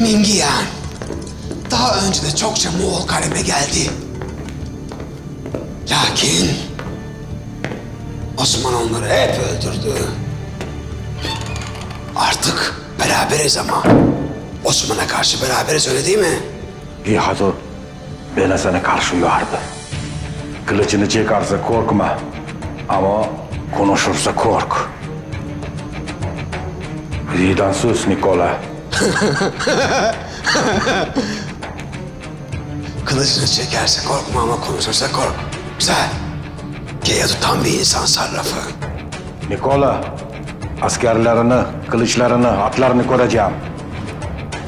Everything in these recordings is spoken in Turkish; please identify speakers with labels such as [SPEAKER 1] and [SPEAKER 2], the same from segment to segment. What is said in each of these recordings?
[SPEAKER 1] Mingiyan. Daha önce de çokça Moğol kaleme geldi. Lakin Osman onları hep öldürdü. Artık beraberiz ama. Osman'a karşı beraberiz öyle değil mi?
[SPEAKER 2] Gihado bana sana karşı uyardı. Kılıcını çekerse korkma. Ama konuşursa kork. Zidane sus Nikola.
[SPEAKER 1] Kılıcını çekerse korkma ama konuşursa kork. Güzel. Geyadu tam bir insan sarrafı.
[SPEAKER 2] Nikola, askerlerini, kılıçlarını, atlarını koruyacağım.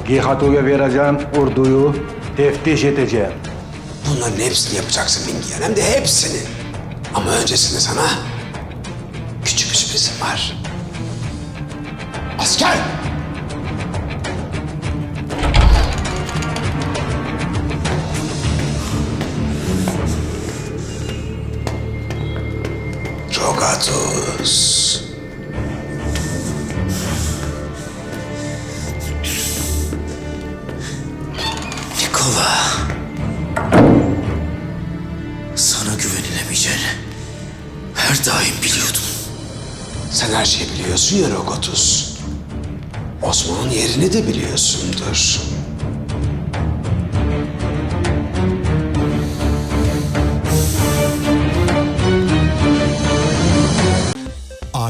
[SPEAKER 2] Gihado'ya vereceğim orduyu teftiş edeceğim.
[SPEAKER 1] Bunların hepsini yapacaksın Mingiyan. Hem de hepsini. Ama öncesinde sana küçük bir sürprizim var. Asker! Rogatus.
[SPEAKER 3] Nikola. Sana güvenilemeyeceğini her daim biliyordum.
[SPEAKER 1] Sen her şeyi biliyorsun ya Rogatus. Osman'ın yerini de biliyorsundur.